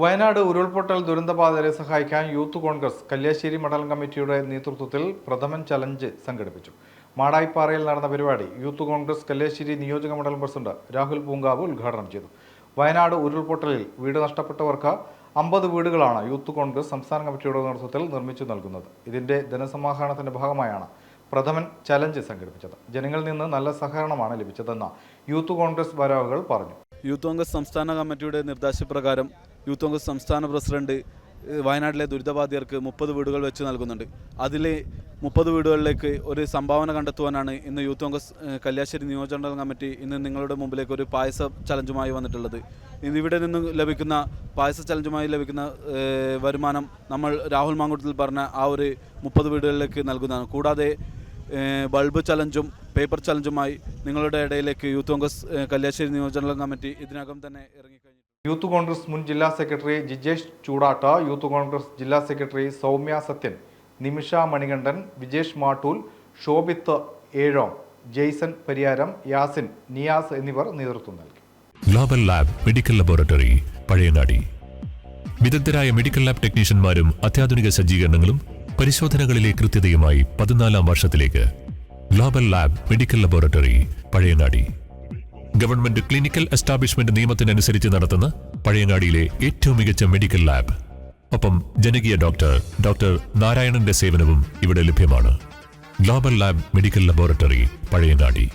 വയനാട് ഉരുൾപൊട്ടൽ ദുരന്തബാധിതരെ സഹായിക്കാൻ യൂത്ത് കോൺഗ്രസ് കല്യാശ്ശേരി മണ്ഡലം കമ്മിറ്റിയുടെ നേതൃത്വത്തിൽ പ്രഥമൻ ചലഞ്ച് സംഘടിപ്പിച്ചു. മാടായിപ്പാറയിൽ നടന്ന പരിപാടി യൂത്ത് കോൺഗ്രസ് കല്യാശ്ശേരി നിയോജക മണ്ഡലം പ്രസിഡന്റ് രാഹുൽ പൂങ്കാവ് ഉദ്ഘാടനം ചെയ്തു. വയനാട് ഉരുൾപൊട്ടലിൽ വീട് നഷ്ടപ്പെട്ടവർക്ക് അമ്പത് വീടുകളാണ് യൂത്ത് കോൺഗ്രസ് സംസ്ഥാന കമ്മിറ്റിയുടെ നേതൃത്വത്തിൽ നിർമ്മിച്ചു നൽകുന്നത്. ഇതിന്റെ ധനസമാഹരണത്തിന്റെ ഭാഗമായാണ് പ്രഥമൻ ചലഞ്ച് സംഘടിപ്പിച്ചത്. ജനങ്ങളിൽ നിന്ന് നല്ല സഹകരണമാണ് ലഭിച്ചതെന്ന് യൂത്ത് കോൺഗ്രസ് ഭാരവാഹികൾ പറഞ്ഞു. യൂത്ത് കോൺഗ്രസ് സംസ്ഥാന കമ്മിറ്റിയുടെ നിർദ്ദേശപ്രകാരം യൂത്ത് കോൺഗ്രസ് സംസ്ഥാന പ്രസിഡന്റ് വയനാട്ടിലെ ദുരിതബാധിതർക്ക് മുപ്പത് വീടുകൾ വെച്ച് നൽകുന്നുണ്ട്. അതിൽ മുപ്പത് വീടുകളിലേക്ക് ഒരു സംഭാവന കണ്ടെത്തുവാനാണ് ഇന്ന് യൂത്ത് കോൺഗ്രസ് കല്യാശ്ശേരി നിയോജക കമ്മിറ്റി ഇന്ന് നിങ്ങളുടെ മുമ്പിലേക്ക് ഒരു പായസ ചലഞ്ചുമായി വന്നിട്ടുള്ളത്. ഇവിടെ നിന്ന് ലഭിക്കുന്ന പായസ ചലഞ്ചുമായി ലഭിക്കുന്ന വരുമാനം നമ്മൾ രാഹുൽ മാങ്കുട്ടത്തിൽ പറഞ്ഞ ആ ഒരു മുപ്പത് വീടുകളിലേക്ക് നൽകുന്നതാണ്. കൂടാതെ ബൾബ് ചലഞ്ചും പേപ്പർ ചലഞ്ചുമായി നിങ്ങളുടെ ഇടയിലേക്ക് യൂത്ത് കോൺഗ്രസ് കല്യാശ്ശേരി നിയോജക കമ്മിറ്റി ഇതിനകം തന്നെ ഇറങ്ങിക്കഴിഞ്ഞു യൂത്ത് കോൺഗ്രസ് മുൻ ജില്ലാ സെക്രട്ടറി ജിജേഷ് ചൂടാട്ട യൂത്ത് കോൺഗ്രസ് ജില്ലാ സെക്രട്ടറി സൗമ്യ സത്യൻ നിമിഷ മണികണ്ഠൻ വിജേഷ് മാട്ടൂൽ ഷോഭിത്ത് ഏഴോം ജെയ്സൺ പരിയാരം യാസിൻ നിയാസ് എന്നിവർ നേതൃത്വം നൽകി. Global lab medical laboratory Pazhayanadi വിദഗ്ധരായ മെഡിക്കൽ ലാബ് ടെക്നീഷ്യന്മാരും അത്യാധുനിക സജ്ജീകരണങ്ങളും പരിശോധനകളിലെ കൃത്യതയുമായി പതിനാലാം വർഷത്തിലേക്ക് global lab medical laboratory Pazhayanadi government clinical establishment നിയമത്തിനനുസരിച്ച് നടത്തുന്ന പഴയങ്ങാടിയിലെ ഏറ്റവും മികച്ച മെഡിക്കൽ ലാബ്. ഒപ്പം ജനകീയ ഡോക്ടർ ഡോക്ടർ നാരായണന്റെ സേവനവും ഇവിടെ ലഭ്യമാണ്. Global lab medical laboratory Pazhayanadi